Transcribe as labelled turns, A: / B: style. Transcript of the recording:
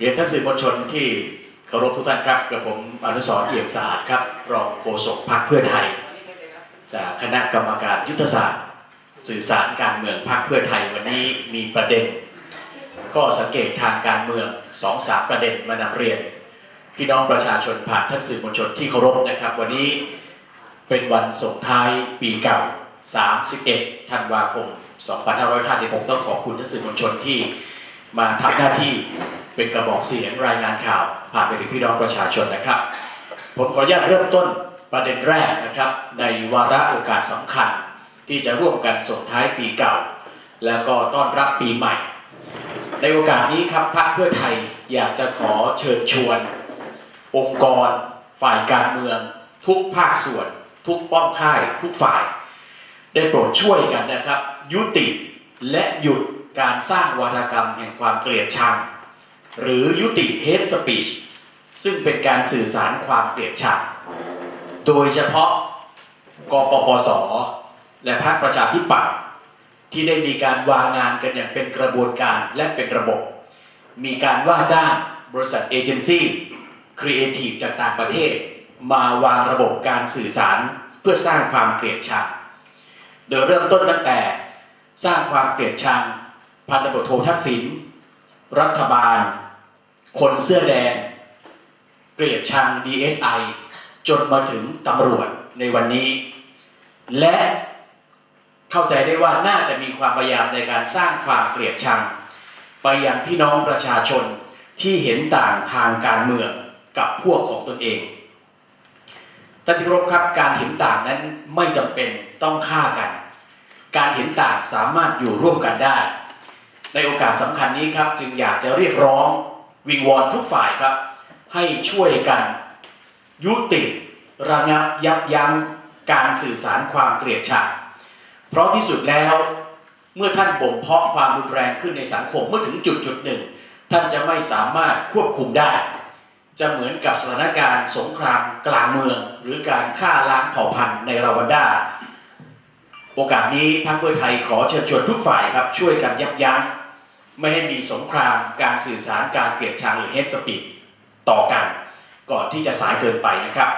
A: เรียนท่านสื่อมวลชนที่เคารพทุกท่านครับกระผมอนุสรเอี่ยมสะอาดครับ รองโฆษกพรรคเพื่อไทย จากคณะกรรมการยุทธศาสตร์ สื่อสารการเมืองพรรคเพื่อไทยวันนี้มีประเด็น ข้อสังเกตทางการเมืองสองสามประเด็นมานำเรียน พี่น้องประชาชนผ่านท่านสื่อมวลชนที่เคารพนะครับ วันนี้เป็นวันส่งท้ายปีเก่า 31 ธันวาคม 2556 ต้องขอบคุณท่านสื่อมวลชนที่มาทำหน้าที่ เป็นกระบอกเสียงรายงานข่าว ผ่านไปถึงพี่น้องประชาชนนะครับ ผมขออนุญาตเริ่มต้นประเด็นแรกนะครับ ในวาระโอกาสสำคัญ ที่จะร่วมกันส่งท้ายปีเก่า แล้วก็ต้อนรับปีใหม่ ในโอกาสนี้ครับพรรคเพื่อไทยอยากจะขอเชิญชวน องค์กร ฝ่ายการเมือง ทุกภาคส่วน ทุกป้อมค่าย ทุกฝ่าย ได้โปรดช่วยกันนะครับ ยุติและหยุดการสร้างวาทกรรมแห่งความเกลียดชัง หรือยุติ hate speech ซึ่งเป็นการสื่อสารความเกลียดชังโดยเฉพาะกปปส และพรรคประชาธิปัตย์ที่ได้มีการวางงานกันอย่างเป็นกระบวนการและเป็นระบบ มีการว่าจ้างบริษัทเอเจนซี่ครีเอทีฟจากต่างประเทศ มาวางระบบการสื่อสารเพื่อสร้างความเกลียดชังโดยเริ่มต้นตั้งแต่สร้างความเกลียดชังพันตำรวจโททักษิณรัฐบาล คนเสื้อแดง เกลียดชัง DSI จนมาถึงตำรวจในวันนี้ และเข้าใจได้ว่าน่าจะมีความพยายามในการสร้างความเกลียดชัง ไปยังพี่น้องประชาชนที่เห็นต่างทางการเมืองกับพวกของตนเองท่านที่ครพครับการเห็นต่างนั้นไม่จำเป็นต้องฆ่ากัน การเห็นต่างสามารถอยู่ร่วมกันได้ ในโอกาสสำคัญนี้ครับจึงอยากจะเรียกร้อง วิงวอนทุกฝ่ายครับ ให้ช่วยกัน ยุติระงับยับยั้งการสื่อสารความเกลียดชังเพราะที่สุดแล้วเมื่อท่านบ่มเพาะความรุนแรงขึ้นในสังคมเมื่อถึงจุดจุดหนึ่ง ท่านจะไม่สามารถควบคุมได้ จะเหมือนกับสถานการณ์สงครามกลางเมือง หรือการฆ่าล้างเผ่าพันธุ์ในราวาดาโอกาสนี้พรรคเพื่อไทยขอเชิญชวนทุกฝ่ายครับช่วยกันยับยั้ง ไม่ให้มีสงครามการสื่อสารการเกลียดชังหรือเฮดสปีดต่อกัน ก่อนที่จะสายเกินไปนะครับ